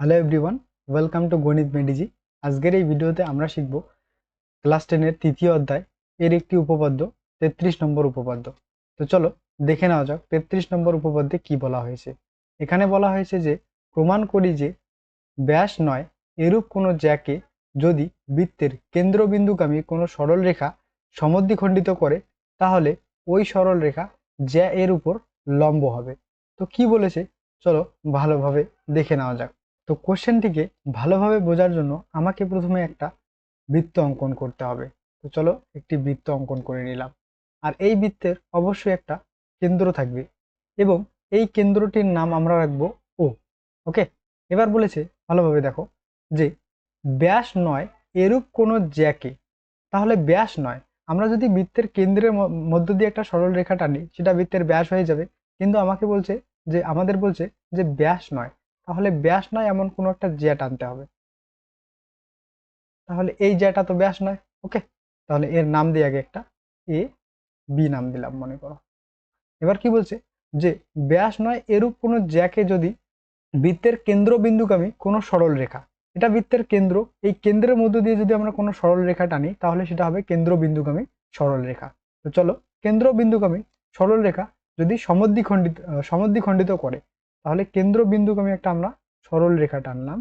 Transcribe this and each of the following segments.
Hello everyone welcome to গণিত মেডিজি আজকের এই ভিডিওতে আমরা শিখব ক্লাস টেনের তৃতীয় অধ্যায়, এর একটি উপপাদ্য, তেত্রিশ নম্বর উপপাদ্য। তো চলো দেখে নেওয়া যাক তেত্রিশ নম্বর উপপাদ্যে কি বলা হয়েছে। এখানে বলা হয়েছে যে, প্রমাণ করি যে, ব্যাস নয়, এরূপ কোনো জ্যাকে যদি বৃত্তের কেন্দ্রবিন্দুগামী কোনো সরল রেখা সমদ্বিখণ্ডিত করে, তাহলে ওই সরল রেখা জ্যা এর উপর লম্ব হবে। তো কি বলেছে? চলো ভালোভাবে দেখে নেওয়া যাক। তো কোশ্চেনটিকে ভালোভাবে বোঝার জন্য আমাকে প্রথমে একটা বৃত্ত অঙ্কন করতে হবে। তো চলো একটি বৃত্ত অঙ্কন করে নিলাম। আর এই বৃত্তের অবশ্যই একটা কেন্দ্র থাকবে এবং এই কেন্দ্রটির নাম আমরা রাখব ও। ওকে? এবার বলেছে ভালোভাবে দেখো যে ব্যাস নয় এরূপ কোনো জ্যাকে। তাহলে ব্যাস নয়। আমরা যদি বৃত্তের কেন্দ্রের মধ্য দিয়ে একটা সরল রেখা টানি, সেটা বৃত্তের ব্যাস হয়ে যাবে। কিন্তু আমাকে বলছে যে, আমাদের বলছে যে ব্যাস নয়। তাহলে ব্যাস নয় এমন কোনো একটা জ্যা টানতে হবে। তাহলে এই জ্যাটা তো ব্যাস নয়, ওকে? তাহলে এর নাম দিয়ে আগে একটা এ বি নাম দিলাম মনে করো। এবার কি বলছে? যে ব্যাস নয় এরূপ কোনো জ্যাকে যদি বৃত্তের কেন্দ্রবিন্দুগামী কোনো সরল রেখা, এটা বৃত্তের কেন্দ্র, এই কেন্দ্রের মধ্য দিয়ে যদি আমরা কোনো সরল রেখা টানি, তাহলে সেটা হবে কেন্দ্রবিন্দুগামী সরল রেখা। তো চলো, কেন্দ্রবিন্দুগামী সরল রেখা যদি সমদ্বিখণ্ডিত সমদ্বিখণ্ডিত করে তাহলে কেন্দ্রবিন্দুগামী একটা আমরা সরল রেখা টানলাম।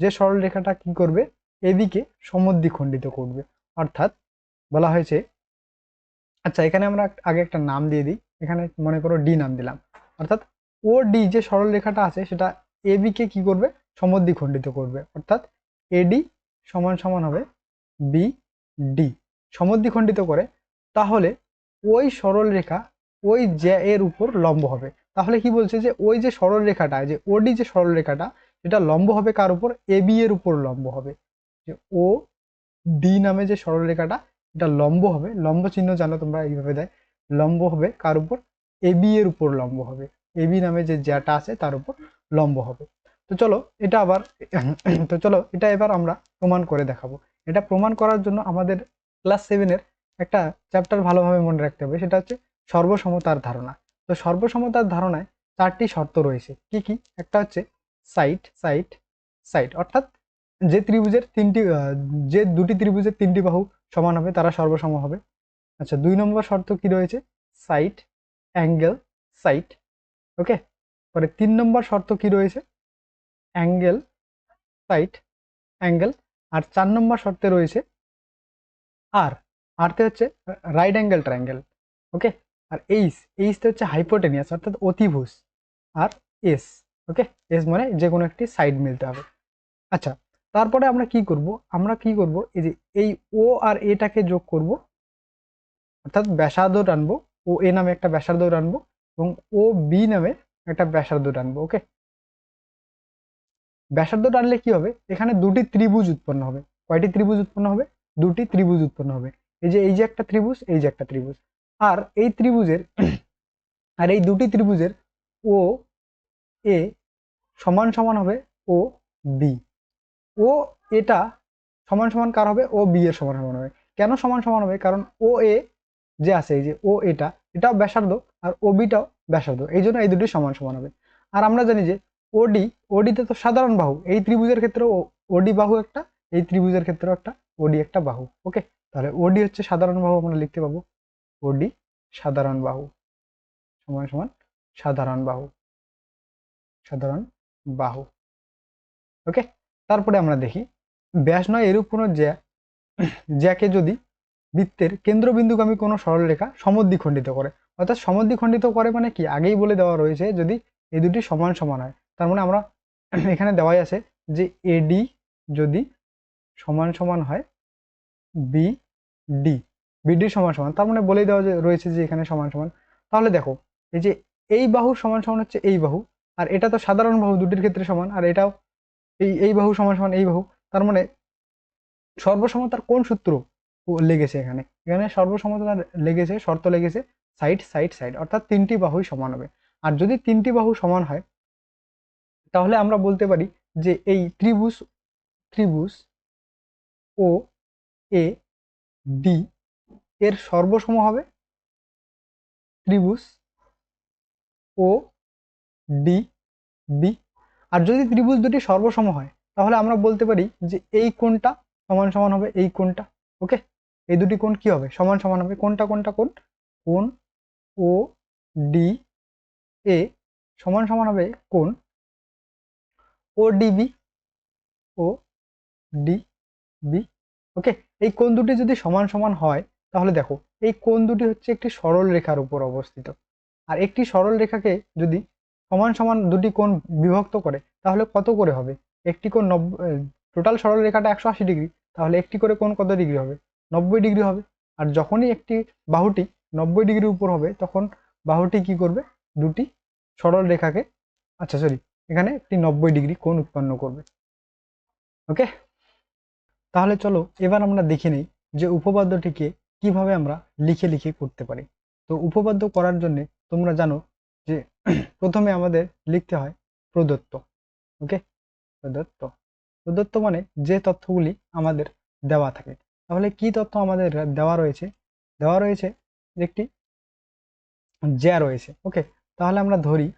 যে সরল রেখাটা কি করবে? এদিকে সমদ্বিখণ্ডিত করবে। অর্থাৎ বলা হয়েছে আচ্ছা এখানে আমরা আগে একটা নাম দিয়ে দিই। এখানে মনে করো ডি নাম দিলাম। অর্থাৎ ও ডি যে সরল রেখাটা আছে, সেটা এবি কে কি করবে? সমদ্বিখণ্ডিত করবে। অর্থাৎ এডি সমান সমান হবে বি ডি। সমদ্বিখণ্ডিত করে, তাহলে ওই সরল রেখা ওই জ্যা এর উপর লম্ব হবে। তাহলে কি বলছে যে ওই যে সরল রেখাটা যে ওডি যে সরল রেখাটা সেটা লম্ব হবে কার উপর? এ বি এর উপর লম্ব হবে। যে ও ডি নামে যে সরল রেখাটা এটা লম্ব হবে। লম্ব চিহ্ন জানো তোমরা এইভাবে দেয়। লম্ব হবে কার উপর? এ বি এর উপর লম্ব হবে। এ বি নামে যে জ্যাটা আছে, তার উপর লম্ব হবে। তো চলো, এটা আবার তো চলো, এটা এবার আমরা প্রমাণ করে দেখাবো। এটা প্রমাণ করার জন্য আমাদের ক্লাস সেভেনের একটা চ্যাপ্টার ভালোভাবে মনে রাখতে হবে। সেটা হচ্ছে সর্বসমতার ধারণা। তো সর্বসমতার ধারণায় চারটি শর্ত রয়েছে। কি কি? একটা হচ্ছে সাইট সাইট সাইট অর্থাৎ যে ত্রিভুজের তিনটি যে দুটি ত্রিভুজের তিনটি বাহু সমান হবে তারা সর্বসম হবে। আচ্ছা দুই নম্বর শর্ত কি রয়েছে? সাইট অ্যাঙ্গেল সাইট ওকে পরে তিন নম্বর শর্ত কি রয়েছে? অ্যাঙ্গেল সাইট অ্যাঙ্গেল আর চার নম্বর শর্তে রয়েছে আর আরতে হচ্ছে রাইট অ্যাঙ্গেল ট্রায়াঙ্গেল ওকে আর এইস এইসতে হচ্ছে হাইপোটেনিয়াস অর্থাৎ অতিভুজ। আর এস ওকে এস মানে যে কোনো একটি সাইড মিলতে হবে। আচ্ছা তারপরে আমরা কি করব? আমরা কি করব? এই যে এই ও আর এটাকে যোগ করব। অর্থাৎ ব্যাসার্ধ টানবো। ও এ নামে একটা ব্যাসার্ধ টানবো এবং ও বি নামে একটা ব্যাসার্ধ টানবো ওকে ব্যাসার্ধ টানলে কি হবে? এখানে দুটি ত্রিভুজ উৎপন্ন হবে। কয়টি ত্রিভুজ উৎপন্ন হবে? দুটি ত্রিভুজ উৎপন্ন হবে। এই যে এই যে একটা ত্রিভুজ, এই যে একটা ত্রিভুজ। আর এই ত্রিভুজের, আর এই দুটি ত্রিভুজের ও, এ সমান সমান হবে ও বি। ও এটা সমান সমান কার হবে? ও বি এর সমান সমান হবে। কেন সমান সমান হবে? কারণ ও, এ যে আছে, এই যে ও, এটা, এটাও ব্যাসার্ধ আর ও বিটাও ব্যাসার্ধ। এই জন্য এই দুটি সমান সমান হবে। আর আমরা জানি যে ওডি ওডিতে তো সাধারণ বাহু। এই ত্রিভুজের ক্ষেত্রে ওডি বাহু একটা, এই ত্রিভুজের ক্ষেত্রেও একটা ওডি একটা বাহু। ওকে? তাহলে ওডি হচ্ছে সাধারণ বাহু, আমরা লিখতে পাবো। ওডি, সাধারণ বাহু। সমান সমান সাধারণ বাহু। সাধারণ বাহু। ওকে? তারপরে আমরা দেখি, ব্যাস নয় এরূপ কোনো জ্যা, জ্যাকে যদি বৃত্তের কেন্দ্রবিন্দুগামী কোনো সরলরেখা সমদ্বিখণ্ডিত করে, অর্থাৎ সমদ্বিখণ্ডিত করে মানে কি? আগেই বলে দেওয়া রয়েছে যদি এই দুটি সমান সমান হয়। তার মানে আমরা এখানে দেওয়াই আছে যে এডি যদি সমান সমান হয় বি ডি। বিডি সমান সমান, তার মানে বলেই দেওয়া রয়েছে যে এখানে সমান সমান। তাহলে দেখো, এই যে এই বাহু সমান সমান হচ্ছে এই বাহু, আর এটা তো সাধারণ বাহু, দুটির ক্ষেত্রে সমান, আর এটাও এই এই বাহু সমান সমান, এই বাহু, তার মানে সর্বসমতার কোন সূত্র লেগেছে এখানে? এখানে সর্বসমতার লেগেছে, শর্ত লেগেছে সাইড সাইড সাইড অর্থাৎ তিনটি বাহুই সমান হবে। আর যদি তিনটি বাহু সমান হয়, তাহলে আমরা বলতে পারি যে এই ত্রিভুজ ত্রিভুজ ও এ, ডি এর সর্বসম হবে ত্রিভুজ ও ডি বি আর যদি ত্রিভুজ দুটি সর্বসম হয়, তাহলে আমরা বলতে পারি যে এই কোণটা সমান সমান হবে এই কোণটা, ওকে? এই দুটি কোণ কি হবে? সমান সমান হবে কোনটা কোনটা কোণ? কোণ ও ডি এ সমান সমান হবে কোণ O DB O D B okay? এই কোণ দুটি যদি সমান সমান হয় তাহলে দেখো, এই কোণ দুটি হচ্ছে একটি সরল রেখার উপর অবস্থিত। আর একটি সরল রেখাকে যদি সমান সমান দুটি কোণ বিভক্ত করে, তাহলে কত করে হবে? একটি কোণ নব্বই টোটাল সরল রেখাটা একশো আশি ডিগ্রি, তাহলে একটি করে কোণ কত ডিগ্রি হবে? নব্বই ডিগ্রি হবে। আর যখনই একটি বাহুটি নব্বই ডিগ্রির উপর হবে, তখন বাহুটি কি করবে? দুটি সরল রেখাকে আচ্ছা সরি এখানে একটি নব্বই ডিগ্রি কোণ উৎপন্ন করবে। ওকে তাহলে চলো, এবার আমরা দেখে নিই যে উপপাদ্যটিকে কীভাবে আমরা লিখে লিখে করতে পারি? তো উপপাদ্য করার জন্য তোমরা জানো যে প্রথমে আমাদের লিখতে হয় প্রদত্ত, ওকে? প্রদত্ত। প্রদত্ত মানে যে তথ্যগুলি আমাদের দেওয়া থাকে। তাহলে কি তথ্য আমাদের দেওয়া রয়েছে? দেওয়া রয়েছে একটি জ্যা রয়েছে, ওকে? তাহলে আমরা ধরি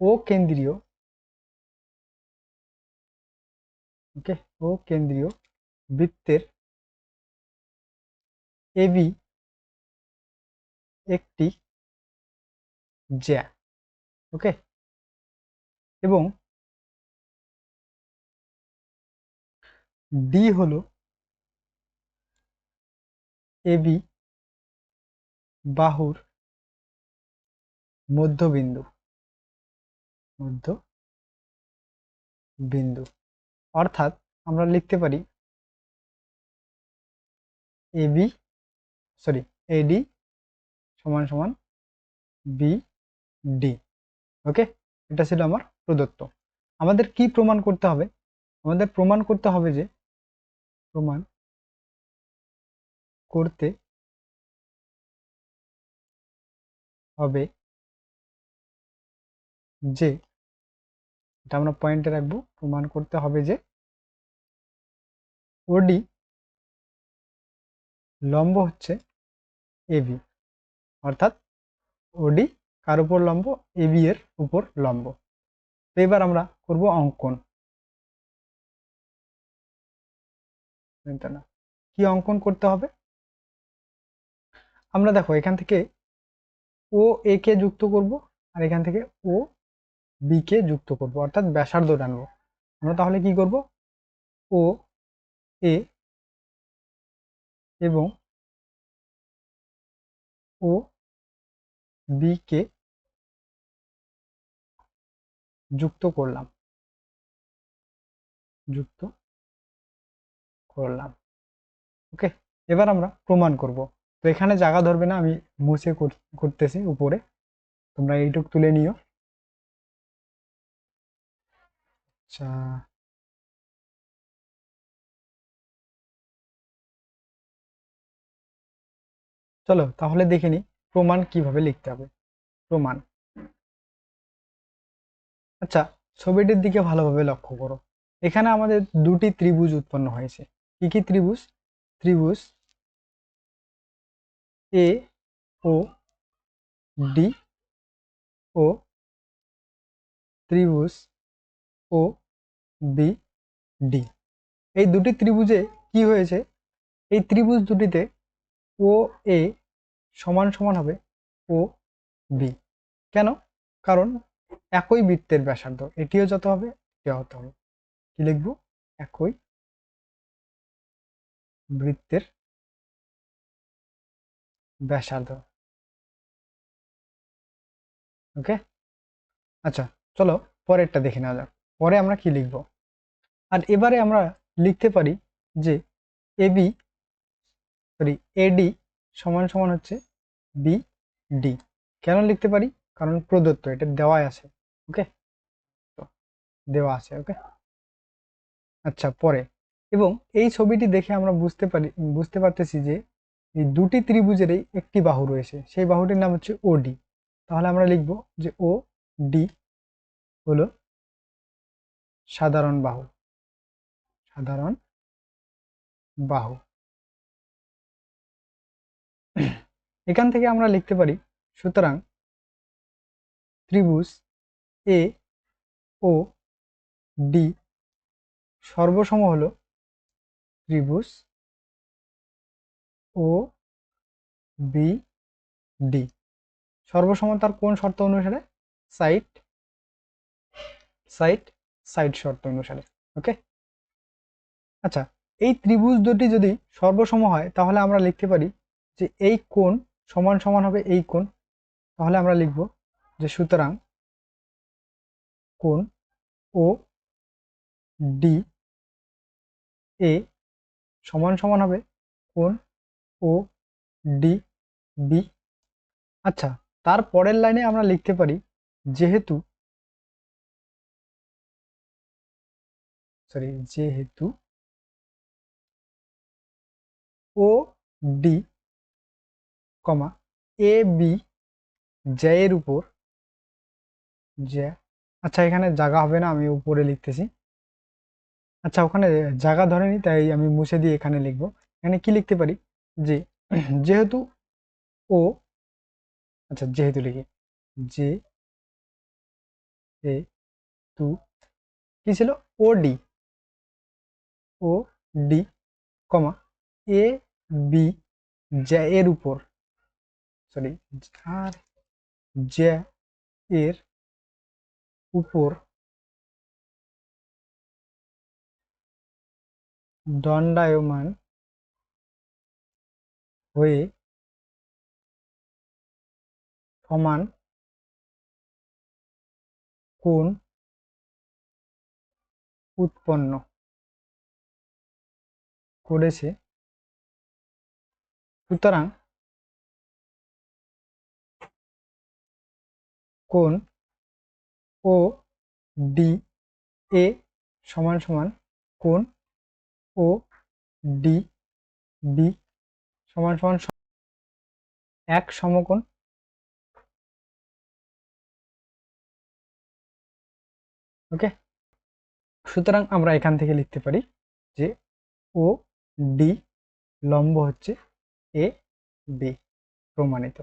ও কেন্দ্রীয়, ওকে? ও কেন্দ্রীয় বৃত্তের এবি একটি জ্যা, ওকে? এবং ডি হলো এবি বাহুর মধ্যবিন্দু মধ্য বিন্দু অর্থাৎ আমরা লিখতে পারি এবি সরি এডি সমান সমান বি ডি ওকে এটা ছিল আমার প্রদত্ত। আমাদের কি প্রমাণ করতে হবে? আমাদের প্রমাণ করতে হবে যে প্রমাণ করতে হবে যে, এটা আমরা পয়েন্টে রাখব, প্রমাণ করতে হবে যে ওডি লম্ব হচ্ছে এবি অর্থাৎ ওডি কার উপর লম্ব? এবি এর উপর লম্ব। তো এবার আমরা করব অঙ্কন। কি অঙ্কন করতে হবে? আমরা দেখো এখান থেকে ও এ কে যুক্ত করব আর এখান থেকে ও বি কে যুক্ত করব। অর্থাৎ ব্যাসার্ধ টানবো। আমরা তাহলে কি করব? ও এ এবং ও বি কে যুক্ত করলাম। যুক্ত করলাম। ওকে এবার আমরা প্রমাণ করব। তো এখানে জায়গা ধরবে না, আমি মুছে করতেছি উপরে। তোমরা এইটুক তুলে নিও। আচ্ছা। চলো তাহলে দেখে নি প্রমাণ কীভাবে লিখতে হবে। প্রমাণ। আচ্ছা ছবিটির দিকে ভালোভাবে লক্ষ্য করো। এখানে আমাদের দুটি ত্রিভুজ উৎপন্ন হয়েছে। কি কি ত্রিভুজ? ত্রিভুজ এ ও ডি ও ত্রিভুজ ও বি ডি এই দুটি ত্রিভুজে কি হয়েছে? এই ত্রিভুজ দুটিতে ও এ সমান সমান হবে ও বি। কেন? কারণ একই বৃত্তের ব্যাসার্ধ, এটিও যত হবে, এটিও হতে হবে। কি লিখব? একই বৃত্তের ব্যাসার্ধ। ওকে? আচ্ছা চলো পরেরটা দেখে নেওয়া যাক। পরে আমরা কি লিখব? আর এবারে আমরা লিখতে পারি যে এবি সরি এডি সমান সমান হচ্ছে বি ডি কেন লিখতে পারি? কারণ প্রদত্ত, এটা দেওয়া আছে ওকে দেওয়া আছে ওকে আচ্ছা পরে। এবং এই ছবিটি দেখে আমরা বুঝতে পারি, বুঝতে পারতেছি যে এই দুটি ত্রিভুজেরই একটি বাহু রয়েছে, সেই বাহুটির নাম হচ্ছে ও ডি তাহলে আমরা লিখব যে ও ডি হলো সাধারণ বাহু সাধারণ বাহু। এখান থেকে আমরা লিখতে পারি, সুতরাং ত্রিভুজ এ ও ডি সর্বসম হল ত্রিভুজ ও বি ডি সর্বসমতার কোন শর্ত অনুসারে? সাইট সাইট সাইট শর্ত অনুসারে, ওকে? আচ্ছা এই ত্রিভুজ দুটি যদি সর্বসম হয়, তাহলে আমরা লিখতে পারি যে এই কোণ সমান সমান হবে এই কোণ, তাহলে আমরা লিখব যে সুতরাং কোণ ও ডি এ সমান সমান হবে কোণ ও ডি বি। আচ্ছা তার পরের লাইনে আমরা লিখতে পারি যেহেতু সরি, যেহেতু ও ডি কমা, এ, বি জ্যায়ের উপর জ্যা আচ্ছা এখানে জায়গা হবে না, আমি উপরে লিখতেছি। আচ্ছা ওখানে জায়গা ধরেনি, তাই আমি মুছে দিয়ে এখানে লিখব। এখানে কি লিখতে পারি? যে, যেহেতু ও আচ্ছা যেহেতু লিখি, যে, এ, তু, কি ছিল? O, D O, D, comma, A, B জ্যা এর উপর। সরি আর জ্যা এর উপর দণ্ডায়মান হয়ে সমান কোণ উৎপন্ন করেছে। সুতরাং কোণ ও ডি এ সমান সমান কোণ ও ডি বি সমান সমান এক সমকোণ ওকে? সুতরাং আমরা এখান থেকে লিখতে পারি যে ও ডি লম্ব হচ্ছে এ বি প্রমাণিত।